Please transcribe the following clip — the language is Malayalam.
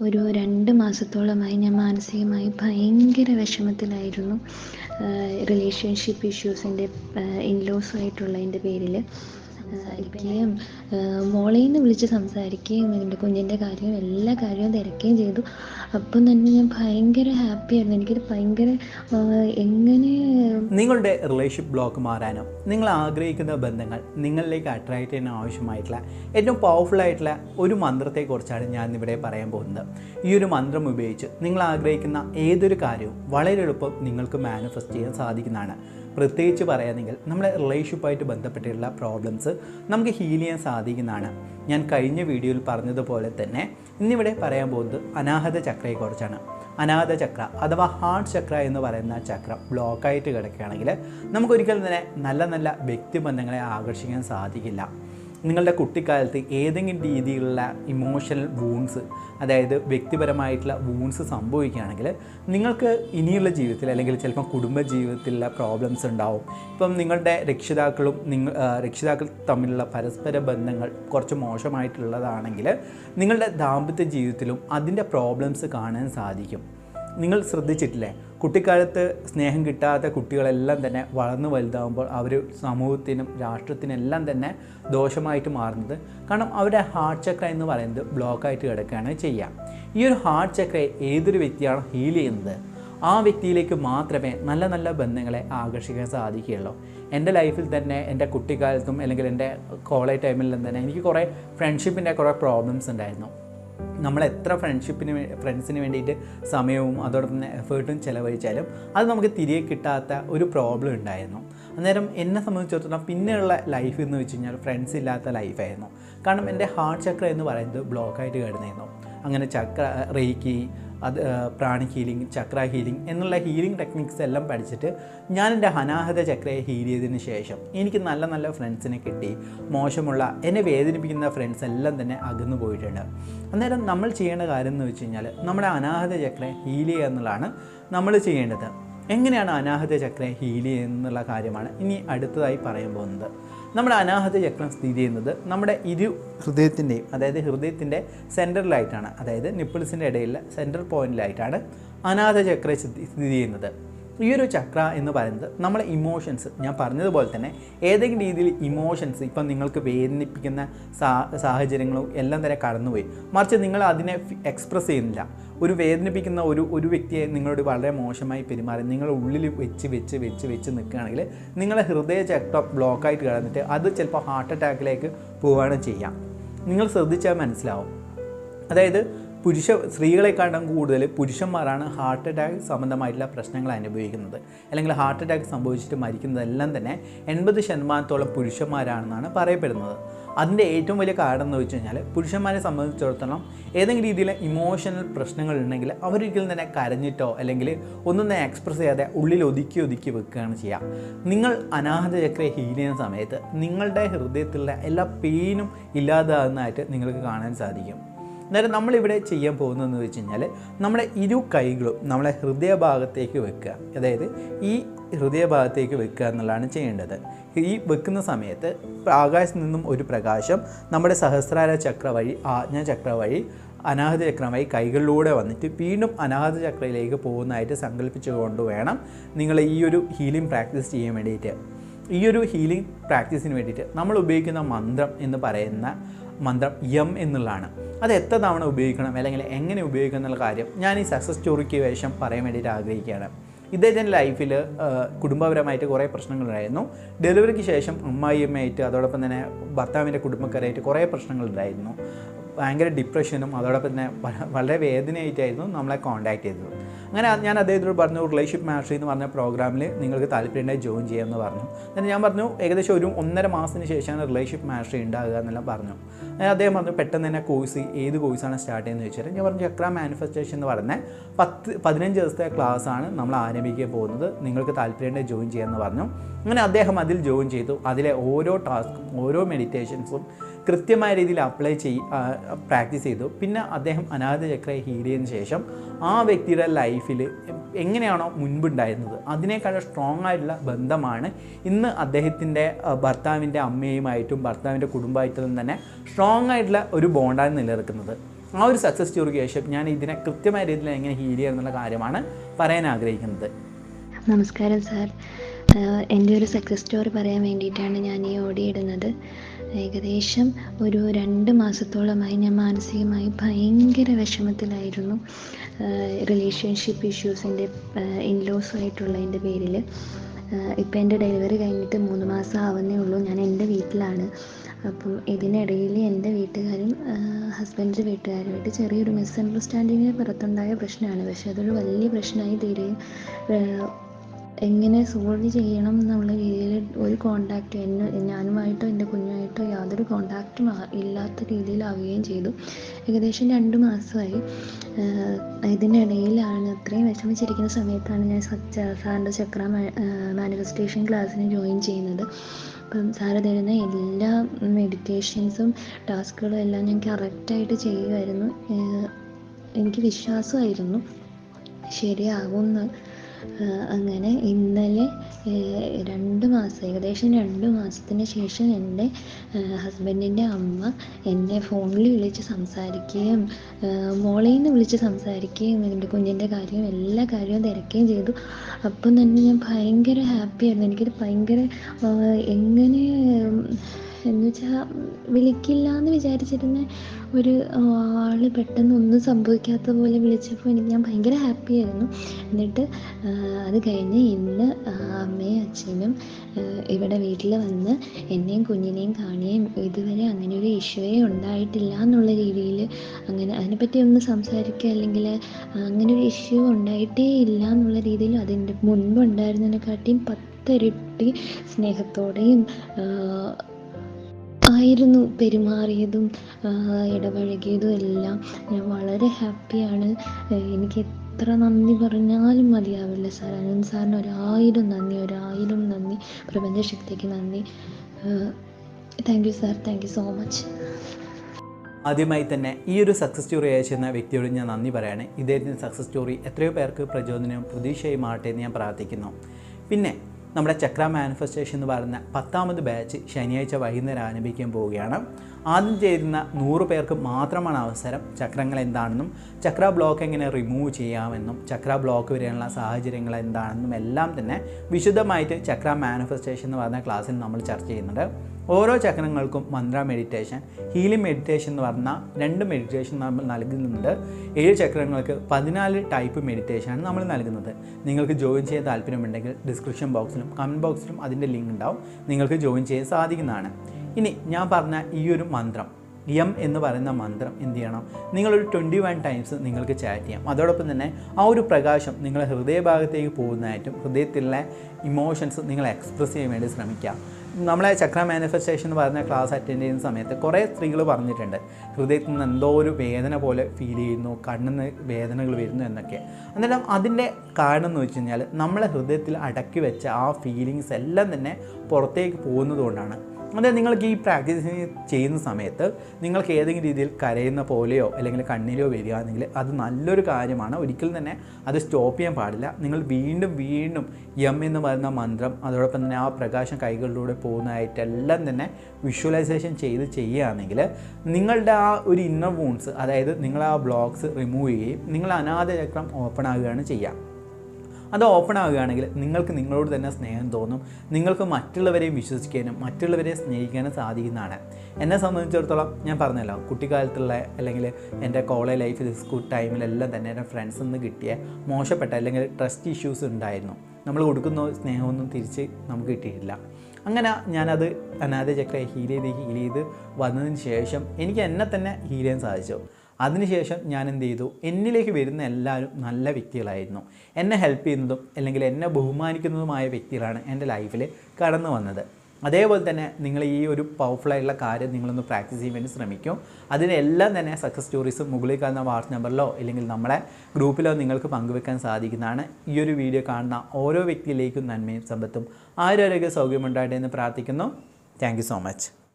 ഒരു രണ്ട് മാസത്തോളമായി ഞാൻ മാനസികമായി ഭയങ്കര വിഷമത്തിലായിരുന്നു. റിലേഷൻഷിപ്പ് ഇഷ്യൂസിന്റെ ഇൻലോസുമായിട്ടുള്ളതിന്റെ പേരിൽ എനിക്ക് മോളേന്ന് വിളിച്ച് സംസാരിക്കുകയും എന്റെ കുഞ്ഞിന്റെ കാര്യവും എല്ലാ കാര്യവും തിരക്കുകയും ചെയ്തു. അപ്പം തന്നെ ഞാൻ ഭയങ്കര ഹാപ്പിയായിരുന്നു എനിക്കൊരു ഭയങ്കര എങ്ങനെ നിങ്ങളുടെ റിലേഷൻഷിപ്പ് ബ്ലോക്ക് മാറാനോ നിങ്ങൾ ആഗ്രഹിക്കുന്ന ബന്ധങ്ങൾ നിങ്ങളിലേക്ക് അട്രാക്റ്റ് ചെയ്യാൻ ആവശ്യമായിട്ടുള്ള ഏറ്റവും പവർഫുൾ ആയിട്ടുള്ള ഒരു മന്ത്രത്തെക്കുറിച്ചാണ് ഞാൻ ഇവിടെ പറയാൻ പോകുന്നത്. ഈ ഒരു മന്ത്രം ഉപയോഗിച്ച് നിങ്ങൾ ആഗ്രഹിക്കുന്ന ഏതൊരു കാര്യവും വളരെ എളുപ്പം നിങ്ങൾക്ക് മാനിഫെസ്റ്റ് ചെയ്യാൻ സാധിക്കുന്നതാണ്. പ്രത്യേകിച്ച് പറയുകയാണെങ്കിൽ നമ്മുടെ റിലേഷൻഷിപ്പായിട്ട് ബന്ധപ്പെട്ടിട്ടുള്ള പ്രോബ്ലംസ് നമുക്ക് ഹീൽ ചെയ്യാൻ സാധിക്കുന്നതാണ്. ഞാൻ കഴിഞ്ഞ വീഡിയോയിൽ പറഞ്ഞതുപോലെ തന്നെ ഇന്നിവിടെ പറയാൻ പോകുന്നത് അനാഹത ചക്രയെക്കുറിച്ചാണ് അനാഥ ചക്ര അഥവാ ഹാർട്ട് ചക്ര എന്ന് പറയുന്ന ചക്രം ബ്ലോക്കായിട്ട് കിടക്കുകയാണെങ്കിൽ നമുക്കൊരിക്കലും തന്നെ നല്ല നല്ല വ്യക്തിബന്ധങ്ങളെ ആകർഷിക്കാൻ സാധിക്കില്ല. നിങ്ങളുടെ കുട്ടിക്കാലത്ത് ഏതെങ്കിലും രീതിയിലുള്ള ഇമോഷണൽ വൂൺസ് അതായത് വ്യക്തിപരമായിട്ടുള്ള വൂൺസ് സംഭവിക്കുകയാണെങ്കിൽ നിങ്ങൾക്ക് ഇനിയുള്ള ജീവിതത്തിൽ അല്ലെങ്കിൽ ചിലപ്പോൾ കുടുംബ ജീവിതത്തിലുള്ള പ്രോബ്ലംസ് ഉണ്ടാവും. ഇപ്പം നിങ്ങളുടെ രക്ഷിതാക്കളും നിങ്ങൾ രക്ഷിതാക്കൾ തമ്മിലുള്ള പരസ്പര ബന്ധങ്ങൾ കുറച്ച് മോശമായിട്ടുള്ളതാണെങ്കിൽ നിങ്ങളുടെ ദാമ്പത്യ ജീവിതത്തിലും അതിന്റെ പ്രോബ്ലംസ് കാണാൻ സാധിക്കും. നിങ്ങൾ ശ്രദ്ധിച്ചിട്ടില്ലേ? കുട്ടിക്കാലത്ത് സ്നേഹം കിട്ടാത്ത കുട്ടികളെല്ലാം തന്നെ വളർന്നു വലുതാകുമ്പോൾ അവർ സമൂഹത്തിനും രാഷ്ട്രത്തിനെല്ലാം തന്നെ ദോഷമായിട്ട് മാറുന്നത്. കാരണം അവരുടെ ഹാർട്ട് ചക്ര എന്ന് പറയുന്നത് ബ്ലോക്കായിട്ട് കിടക്കുകയാണ് ചെയ്യുക ഈ ഒരു ഹാർട്ട് ചക്രയെ ഏതൊരു വ്യക്തിയാണ് ഹീൽ ചെയ്യുന്നത്? ആ വ്യക്തിയിലേക്ക് മാത്രമേ നല്ല നല്ല ബന്ധങ്ങളെ ആകർഷിക്കാൻ സാധിക്കുകയുള്ളൂ. എന്റെ ലൈഫിൽ തന്നെ എന്റെ കുട്ടിക്കാലത്തും അല്ലെങ്കിൽ എന്റെ കോളേജ് ടൈമിലും തന്നെ എനിക്ക് കുറേ ഫ്രണ്ട്ഷിപ്പിന്റെ കുറേ പ്രോബ്ലംസ് ഉണ്ടായിരുന്നു. നമ്മൾ എത്ര ഫ്രണ്ട്ഷിപ്പിന് ഫ്രണ്ട്സിന് വേണ്ടിയിട്ട് സമയവും അതോടൊപ്പം എഫേർട്ടും ചിലവഴിച്ചാലും അത് നമുക്ക് തിരികെ കിട്ടാത്ത ഒരു പ്രോബ്ലം ഉണ്ടായിരുന്നു. അന്നേരം എന്നെ സംബന്ധിച്ചിടത്തോളം പിന്നെയുള്ള ലൈഫ് എന്ന് വെച്ച് കഴിഞ്ഞാൽ ഫ്രണ്ട്സ് ഇല്ലാത്ത ലൈഫായിരുന്നു കാരണം എന്റെ ഹാർട്ട് ചക്ര എന്ന് പറയുന്നത് ബ്ലോക്കായിട്ട് കിടന്നിരുന്നു. അങ്ങനെ ചക്ര റേക്കി അത് പ്രാണി ഹീലിംഗ് ചക്ര ഹീലിംഗ് എന്നുള്ള ഹീലിംഗ് ടെക്നിക്സ് എല്ലാം പഠിച്ചിട്ട് ഞാൻ എന്റെ അനാഹത ചക്രയെ ഹീൽ ചെയ്തതിന് ശേഷം എനിക്ക് നല്ല നല്ല ഫ്രണ്ട്സിനെ കിട്ടി മോശമുള്ള എന്നെ വേദനിപ്പിക്കുന്ന ഫ്രണ്ട്സ് എല്ലാം തന്നെ അകന്നു പോയിട്ടുണ്ട്. അന്നേരം നമ്മൾ ചെയ്യേണ്ട കാര്യം എന്ന് വെച്ച് കഴിഞ്ഞാൽ നമ്മുടെ അനാഹത ചക്രയെ ഹീൽ ചെയ്യുക എന്നുള്ളതാണ് നമ്മൾ ചെയ്യേണ്ടത്. എങ്ങനെയാണ് അനാഹത ചക്രയെ ഹീൽ ചെയ്യുക എന്നുള്ള കാര്യമാണ് ഇനി അടുത്തതായി പറയാൻ പോകുന്നത്. നമ്മുടെ അനാഹത ചക്രം സ്ഥിതി ചെയ്യുന്നത് നമ്മുടെ ഇരു ഹൃദയത്തിന്റെയും അതായത് ഹൃദയത്തിന്റെ സെന്ററിലായിട്ടാണ്. അതായത് നിപ്പിൾസിന്റെ ഇടയിലുള്ള സെൻട്രൽ പോയിന്റിലായിട്ടാണ് അനാഥ ചക്ര സ്ഥിതി ചെയ്യുന്നത്. ഈ ഒരു ചക്ര എന്ന് പറയുന്നത് നമ്മളെ ഇമോഷൻസ് ഞാൻ പറഞ്ഞതുപോലെ തന്നെ ഏതെങ്കിലും രീതിയിൽ ഇമോഷൻസ് ഇപ്പം നിങ്ങൾക്ക് വേദനിപ്പിക്കുന്ന സാ സാഹചര്യങ്ങളും എല്ലാം തന്നെ കടന്നുപോയി. മറിച്ച് നിങ്ങൾ അതിനെ എക്സ്പ്രസ് ചെയ്യുന്നില്ല. ഒരു വേദനിപ്പിക്കുന്ന ഒരു ഒരു വ്യക്തിയെ നിങ്ങളോട് വളരെ മോശമായി പെരുമാറി നിങ്ങളുടെ ഉള്ളിൽ വെച്ച് വെച്ച് വെച്ച് വെച്ച് നിൽക്കുകയാണെങ്കിൽ നിങ്ങളുടെ ഹൃദയ ചക്രം ബ്ലോക്കായിട്ട് കിടന്നിട്ട് അത് ചിലപ്പോൾ ഹാർട്ട് അറ്റാക്കിലേക്ക് പോവുകയാണ് ചെയ്യാം നിങ്ങൾ ശ്രദ്ധിച്ചാൽ മനസ്സിലാവും. അതായത് പുരുഷ സ്ത്രീകളെക്കാളും കൂടുതൽ പുരുഷന്മാരാണ് ഹാർട്ട് അറ്റാക്ക് സംബന്ധമായിട്ടുള്ള പ്രശ്നങ്ങൾ അനുഭവിക്കുന്നത്. അല്ലെങ്കിൽ ഹാർട്ട് അറ്റാക്ക് സംഭവിച്ചിട്ട് മരിക്കുന്നതെല്ലാം തന്നെ എൺപത് ശതമാനത്തോളം പുരുഷന്മാരാണെന്നാണ് പറയപ്പെടുന്നത്. അതിന്റെ ഏറ്റവും വലിയ കാരണം എന്ന് വെച്ച് കഴിഞ്ഞാൽ പുരുഷന്മാരെ സംബന്ധിച്ചിടത്തോളം ഏതെങ്കിലും രീതിയിലെ ഇമോഷണൽ പ്രശ്നങ്ങൾ ഉണ്ടെങ്കിൽ അവരൊരിക്കലും തന്നെ കരഞ്ഞിട്ടോ അല്ലെങ്കിൽ ഒന്നും തന്നെ എക്സ്പ്രസ് ചെയ്യാതെ ഉള്ളിൽ ഒതുക്കി ഒതുക്കി വെക്കുകയാണ് ചെയ്യുക. നിങ്ങൾ അനാഹത ചക്രയെ ഹീൽ ചെയ്യുന്ന സമയത്ത് നിങ്ങളുടെ ഹൃദയത്തിലുള്ള എല്ലാ പെയിനും ഇല്ലാതാകുന്നതായിട്ട് നിങ്ങൾക്ക് കാണാൻ സാധിക്കും. അന്നേരം നമ്മളിവിടെ ചെയ്യാൻ പോകുന്നതെന്ന് വെച്ച് കഴിഞ്ഞാൽ നമ്മുടെ ഇരു കൈകളും നമ്മളെ ഹൃദയഭാഗത്തേക്ക് വെക്കുക. അതായത് ഈ ഹൃദയഭാഗത്തേക്ക് വെക്കുക എന്നുള്ളതാണ് ചെയ്യേണ്ടത്. ഈ വെക്കുന്ന സമയത്ത് ആകാശത്ത് നിന്നും ഒരു പ്രകാശം നമ്മുടെ സഹസ്രാര ചക്ര വഴി ആജ്ഞ ചക്ര വഴി അനാഹത ചക്രമായി കൈകളിലൂടെ വന്നിട്ട് വീണ്ടും അനാഹത ചക്രയിലേക്ക് പോകുന്നതായിട്ട് സങ്കല്പിച്ചുകൊണ്ട് വേണം നിങ്ങൾ ഈ ഒരു ഹീലിംഗ് പ്രാക്ടീസ് ചെയ്യാൻ വേണ്ടിയിട്ട്. ഈ ഒരു ഹീലിംഗ് പ്രാക്ടീസിന് വേണ്ടിയിട്ട് നമ്മൾ ഉപയോഗിക്കുന്ന മന്ത്രം എന്ന് പറയുന്ന മന്ത്രം യം എന്നുള്ളതാണ്. അത് എത്ര തവണ ഉപയോഗിക്കണം അല്ലെങ്കിൽ എങ്ങനെ ഉപയോഗിക്കണം എന്നുള്ള കാര്യം ഞാൻ ഈ സക്സസ് സ്റ്റോറിക്ക് വേഷം പറയാൻ വേണ്ടിയിട്ട് ആഗ്രഹിക്കുകയാണ്. ഇദ്ദേഹത്തിന്റെ ലൈഫിൽ കുടുംബപരമായിട്ട് കുറേ പ്രശ്നങ്ങളുണ്ടായിരുന്നു. ഡെലിവറിക്ക് ശേഷം അമ്മായിയമ്മയായിട്ട് അതോടൊപ്പം തന്നെ ഭർത്താവിന്റെ കുടുംബക്കാരായിട്ട് കുറേ പ്രശ്നങ്ങളുണ്ടായിരുന്നു. ഭയങ്കര ഡിപ്രഷനും അതോടൊപ്പം തന്നെ വളരെ വേദനയായിട്ടായിരുന്നു നമ്മളെ കോൺടാക്ട് ചെയ്തത്. അങ്ങനെ ഞാൻ അദ്ദേഹത്തോട് പറഞ്ഞു റിലേഷൻഷിപ്പ് മാസ്റ്ററി എന്ന് പറഞ്ഞ പ്രോഗ്രാമിൽ നിങ്ങൾക്ക് താല്പര്യമുണ്ടായി ജോയിൻ ചെയ്യാമെന്ന് പറഞ്ഞു. എന്നിട്ട് ഞാൻ പറഞ്ഞു ഏകദേശം ഒരു ഒന്നര മാസത്തിന് ശേഷമാണ് റിലേഷൻഷിപ്പ് മാസ്റ്ററി ഉണ്ടാകുക എന്നെല്ലാം പറഞ്ഞു. അദ്ദേഹം പറഞ്ഞു പെട്ടെന്ന് തന്നെ കോഴ്സ് ഏത് കോഴ്സാണ് സ്റ്റാർട്ട് ചെയ്യുന്നത് ചോദിച്ചാൽ ഞാൻ പറഞ്ഞു ചക്ര മാനിഫെസ്റ്റേഷൻ എന്ന് പറഞ്ഞ പത്ത് പതിനഞ്ച് ദിവസത്തെ ക്ലാസ്സാണ് നമ്മൾ ആരംഭിക്കാൻ പോകുന്നത്. നിങ്ങൾക്ക് താല്പര്യമുണ്ടെങ്കിൽ ജോയിൻ ചെയ്യാമെന്ന് പറഞ്ഞു. അങ്ങനെ അദ്ദേഹം അതിൽ ജോയിൻ ചെയ്തു. അതിലെ ഓരോ ടാസ്കും ഓരോ മെഡിറ്റേഷൻസും കൃത്യമായ രീതിയിൽ അപ്ലൈ ചെയ് പ്രാക്ടീസ് ചെയ്തു. പിന്നെ അദ്ദേഹം അനാഥ ചക്രയെ ഹീൽ ചെയ്തതിന് ശേഷം ആ വ്യക്തിയുടെ ലൈഫിൽ എങ്ങനെയാണോ മുൻപുണ്ടായിരുന്നത്? അതിനേക്കാൾ സ്ട്രോങ് ആയിട്ടുള്ള ബന്ധമാണ് ഇന്ന് അദ്ദേഹത്തിന്റെ ഭർത്താവിന്റെ അമ്മയുമായിട്ടും ഭർത്താവിന്റെ കുടുംബമായിട്ടും തന്നെ സ്ട്രോങ് ആയിട്ടുള്ള ഒരു ബോണ്ടാണ് നിലനിൽക്കുന്നത്. ആ ഒരു സക്സസ് സ്റ്റോറിക്ക് ശേഷം ഞാൻ ഇതിനെ കൃത്യമായ രീതിയിൽ എങ്ങനെ ഹീൽ ചെയ്യുക എന്നുള്ള കാര്യമാണ് പറയാൻ ആഗ്രഹിക്കുന്നത്. നമസ്കാരം സാർ എന്റെ ഒരു സക്സസ് സ്റ്റോറി പറയാൻ വേണ്ടിയിട്ടാണ് ഞാൻ ഈ ഓടിയിടുന്നത്. ഏകദേശം ഒരു രണ്ട് മാസത്തോളമായി ഞാൻ മാനസികമായി ഭയങ്കര വിഷമത്തിലായിരുന്നു. റിലേഷൻഷിപ്പ് ഇഷ്യൂസിന്റെ ഇൻലോസുമായിട്ടുള്ളതിന്റെ പേരിൽ ഇപ്പം എന്റെ ഡെലിവറി കഴിഞ്ഞിട്ട് മൂന്ന് മാസം ആവുന്നേ ഉള്ളൂ. ഞാൻ എന്റെ വീട്ടിലാണ്. അപ്പം ഇതിനിടയിൽ എന്റെ വീട്ടുകാരും ഹസ്ബൻഡിന്റെ വീട്ടുകാരുമായിട്ട് ചെറിയൊരു മിസ്അണ്ടർസ്റ്റാൻഡിങ്ങിന് പുറത്തുണ്ടായ പ്രശ്നമാണ്. പക്ഷേ അതൊരു വലിയ പ്രശ്നമായി തീരുകയും എങ്ങനെ സോൾവ് ചെയ്യണം എന്നുള്ള രീതിയിൽ ഒരു കോണ്ടാക്റ്റ് എന്നെ ഞാനുമായിട്ടോ എന്റെ കുഞ്ഞുമായിട്ടോ യാതൊരു കോണ്ടാക്റ്റും ഇല്ലാത്ത രീതിയിലാവുകയും ചെയ്തു. ഏകദേശം രണ്ട് മാസമായി. ഇതിനിടയിലാണ് ഇത്രയും വിഷമിച്ചിരിക്കുന്ന സമയത്താണ് ഞാൻ സാറിന്റെ ചക്ര മാനിഫെസ്റ്റേഷൻ ക്ലാസ്സിന് ജോയിൻ ചെയ്യുന്നത്. അപ്പം സാറ് തരുന്ന എല്ലാ മെഡിറ്റേഷൻസും ടാസ്കുകളും എല്ലാം ഞാൻ കറക്റ്റായിട്ട് ചെയ്യുമായിരുന്നു. എനിക്ക് വിശ്വാസമായിരുന്നു. ശരിയാകുമെന്ന്. അങ്ങനെ ഇന്നലെ രണ്ട് മാസം ഏകദേശം രണ്ട് മാസത്തിന് ശേഷം എന്റെ ഹസ്ബൻഡിന്റെ അമ്മ എന്നെ ഫോണിൽ വിളിച്ച് സംസാരിക്കുകയും നിന്ന് വിളിച്ച് സംസാരിക്കുകയും എന്റെ കുഞ്ഞിന്റെ കാര്യവും എല്ലാ കാര്യവും തിരക്കുകയും ചെയ്തു. അപ്പം തന്നെ ഞാൻ ഭയങ്കര ഹാപ്പിയായിരുന്നു. എനിക്കൊരു ഭയങ്കര എങ്ങനെ എന്ന് വെച്ചാൽ വിളിക്കില്ല എന്ന് വിചാരിച്ചിരുന്ന ഒരു ആൾ പെട്ടെന്ന് ഒന്നും സംഭവിക്കാത്ത പോലെ വിളിച്ചപ്പോൾ എനിക്ക് ഞാൻ ഭയങ്കര ഹാപ്പി ആയിരുന്നു. എന്നിട്ട് അത് കഴിഞ്ഞ് ഇന്ന് അമ്മയും അച്ഛനും ഇവിടെ വീട്ടിൽ വന്ന് എന്നെയും കുഞ്ഞിനെയും കാണുകയും ഇതുവരെ അങ്ങനെ ഒരു ഇഷ്യൂവേ ഉണ്ടായിട്ടില്ല എന്നുള്ള രീതിയിൽ അങ്ങനെ അതിനെപ്പറ്റി ഒന്ന് സംസാരിക്കുക അല്ലെങ്കിൽ അങ്ങനെ ഒരു ഇഷ്യൂ ഉണ്ടായിട്ടേ ഇല്ല എന്നുള്ള രീതിയിൽ അതിന്റെ മുൻപ് ഉണ്ടായിരുന്നതിനെക്കാട്ടിയും പത്തിരട്ടി സ്നേഹത്തോടെയും ആയിരുന്നു പെരുമാറിയതും ഇടപഴകിയതും എല്ലാം. ഞാൻ വളരെ ഹാപ്പിയാണ് എനിക്ക് എത്ര നന്ദി പറഞ്ഞാലും മതിയാവില്ല സാർ. അനന്ത് സാറിന് ഒരായിരം നന്ദി ഒരായിരം നന്ദി. പ്രപഞ്ചശക്തിക്ക് നന്ദി. Thank you sir thank you so much ആദ്യമായി തന്നെ ഈ ഒരു സക്സസ് സ്റ്റോറി അയച്ചിരുന്ന വ്യക്തിയോട് ഞാൻ നന്ദി പറയാണ്. ഇദ്ദേഹത്തിന്റെ സക്സസ് സ്റ്റോറി എത്രയോ പേർക്ക് പ്രചോദനവും പ്രതീക്ഷയും ആകട്ടെ എന്ന് ഞാൻ പ്രാർത്ഥിക്കുന്നു. പിന്നെ നമ്മുടെ ചക്ര മാനിഫെസ്റ്റേഷൻ എന്ന് പറയുന്ന പത്താമത് ബാച്ച് ശനിയാഴ്ച വൈകുന്നേരം ആരംഭിക്കാൻ പോവുകയാണ്. ആദ്യം ചെയ്യുന്ന നൂറ് പേർക്ക് മാത്രമാണ് അവസരം ചക്രങ്ങൾ എന്താണെന്നും ചക്ര ബ്ലോക്ക് എങ്ങനെ റിമൂവ് ചെയ്യാമെന്നും ചക്ര ബ്ലോക്ക് വരെയുള്ള സാഹചര്യങ്ങൾ എന്താണെന്നും എല്ലാം തന്നെ വിശുദ്ധമായിട്ട് ചക്ര മാനിഫെസ്റ്റേഷൻ എന്ന് പറയുന്ന ക്ലാസ്സിൽ നമ്മൾ ചർച്ച ചെയ്യുന്നുണ്ട്. ഓരോ ചക്രങ്ങൾക്കും മന്ത്ര മെഡിറ്റേഷൻ ഹീലിംഗ് മെഡിറ്റേഷൻ എന്ന് പറഞ്ഞാൽ രണ്ട് മെഡിറ്റേഷൻ നമ്മൾ നൽകുന്നുണ്ട്. ഏഴ് ചക്രങ്ങൾക്ക് പതിനാല് ടൈപ്പ് മെഡിറ്റേഷനാണ് നമ്മൾ നൽകുന്നത്. നിങ്ങൾക്ക് ജോയിൻ ചെയ്യാൻ താല്പര്യമുണ്ടെങ്കിൽ ഡിസ്ക്രിപ്ഷൻ ബോക്സിലും കമന്റ് ബോക്സിലും അതിന്റെ ലിങ്ക് ഉണ്ടാവും. നിങ്ങൾക്ക് ജോയിൻ ചെയ്യാൻ സാധിക്കുന്നതാണ്. ഇനി ഞാൻ പറഞ്ഞ ഈ ഒരു മന്ത്രം എം എന്ന് പറയുന്ന മന്ത്രം എന്ത് ചെയ്യണം? നിങ്ങളൊരു ട്വന്റി വൺ ടൈംസ് നിങ്ങൾക്ക് ചാറ്റ് ചെയ്യാം. അതോടൊപ്പം തന്നെ ആ ഒരു പ്രകാശം നിങ്ങളുടെ ഹൃദയഭാഗത്തേക്ക് പോകുന്നതായിട്ടും ഹൃദയത്തിലുള്ള ഇമോഷൻസ് നിങ്ങൾ എക്സ്പ്രസ് ചെയ്യാൻ വേണ്ടി ശ്രമിക്കാം. നമ്മളെ ചക്ര മാനിഫെസ്റ്റേഷൻ എന്ന് പറഞ്ഞ ക്ലാസ് അറ്റൻഡ് ചെയ്യുന്ന സമയത്ത് കുറേ സ്ത്രീകൾ പറഞ്ഞിട്ടുണ്ട്. ഹൃദയത്തിൽ നിന്ന് എന്തോ ഒരു വേദന പോലെ ഫീൽ ചെയ്യുന്നു കണ്ണിന്ന് വേദനകൾ വരുന്നു എന്നൊക്കെ. അന്നേരം അതിന്റെ കാരണം എന്ന് വെച്ച് കഴിഞ്ഞാൽ നമ്മളെ ഹൃദയത്തിൽ അടക്കി വെച്ച ആ ഫീലിങ്സ് എല്ലാം തന്നെ പുറത്തേക്ക് പോകുന്നത് കൊണ്ടാണ്. അതായത് നിങ്ങൾക്ക് ഈ പ്രാക്ടീസ് ചെയ്യുന്ന സമയത്ത് നിങ്ങൾക്ക് ഏതെങ്കിലും രീതിയിൽ കരയുന്ന പോലെയോ അല്ലെങ്കിൽ കണ്ണീരോ വരികയാണെങ്കിൽ അത് നല്ലൊരു കാര്യമാണ്. ഒരിക്കലും തന്നെ അത് സ്റ്റോപ്പ് ചെയ്യാൻ പാടില്ല. നിങ്ങൾ വീണ്ടും വീണ്ടും യം എന്ന് പറയുന്ന മന്ത്രം അതോടൊപ്പം തന്നെ ആ പ്രകാശം കൈകളിലൂടെ പോകുന്നതായിട്ടെല്ലാം തന്നെ വിഷ്വലൈസേഷൻ ചെയ്ത് ചെയ്യുകയാണെങ്കിൽ നിങ്ങളുടെ ആ ഒരു ഇന്നർ വൂൺസ് അതായത് നിങ്ങൾ ആ ബ്ലോക്സ് റിമൂവ് ചെയ്യുകയും നിങ്ങൾ അനാഥ ചക്രം ഓപ്പൺ ആകുകയാണ് ചെയ്യുക. അത് ഓപ്പൺ ആവുകയാണെങ്കിൽ നിങ്ങൾക്ക് നിങ്ങളോട് തന്നെ സ്നേഹം തോന്നും. നിങ്ങൾക്ക് മറ്റുള്ളവരെയും വിശ്വസിക്കാനും മറ്റുള്ളവരെ സ്നേഹിക്കാനും സാധിക്കുന്നതാണ്. എന്നെ സംബന്ധിച്ചിടത്തോളം ഞാൻ പറഞ്ഞല്ലോ കുട്ടിക്കാലത്തുള്ള അല്ലെങ്കിൽ എന്റെ കോളേജ് ലൈഫിൽ സ്കൂൾ ടൈമിലെല്ലാം തന്നെ എന്റെ ഫ്രണ്ട്സിൽ നിന്ന് കിട്ടിയ മോശപ്പെട്ട അല്ലെങ്കിൽ ട്രസ്റ്റ് ഇഷ്യൂസ് ഉണ്ടായിരുന്നു. നമ്മൾ കൊടുക്കുന്ന സ്നേഹമൊന്നും തിരിച്ച് നമുക്ക് കിട്ടിയിട്ടില്ല. അങ്ങനെ ഞാനത് അനാഥ ചക്രയെ ഹീൽ ചെയ്ത് ഹീൽ ചെയ്ത് വന്നതിന് ശേഷം എനിക്ക് എന്നെ തന്നെ ഹീൽ ചെയ്യാൻ സാധിച്ചു. അതിനുശേഷം ഞാൻ എന്ത് ചെയ്തു എന്നിലേക്ക് വരുന്ന എല്ലാവരും നല്ല വ്യക്തികളായിരുന്നു. എന്നെ ഹെൽപ്പ് ചെയ്യുന്നതും അല്ലെങ്കിൽ എന്നെ ബഹുമാനിക്കുന്നതുമായ വ്യക്തികളാണ് എന്റെ ലൈഫിൽ കടന്നു വന്നത്. അതേപോലെ തന്നെ നിങ്ങൾ ഈ ഒരു പവർഫുള്ളായിട്ടുള്ള കാര്യം നിങ്ങളൊന്ന് പ്രാക്ടീസ് ചെയ്യാൻ വേണ്ടി ശ്രമിക്കും. അതിനെല്ലാം തന്നെ സക്സസ് സ്റ്റോറീസ് മുകളിൽ കാണുന്ന വാട്സ് നമ്പറിലോ അല്ലെങ്കിൽ നമ്മളെ ഗ്രൂപ്പിലോ നിങ്ങൾക്ക് പങ്കുവെക്കാൻ സാധിക്കുന്നതാണ്. ഈ ഒരു വീഡിയോ കാണുന്ന ഓരോ വ്യക്തിയിലേക്കും നന്മയും സമ്പത്തും ആരോഗ്യ സൗകര്യമുണ്ടാകട്ടെ എന്ന് പ്രാർത്ഥിക്കുന്നു. Thank so much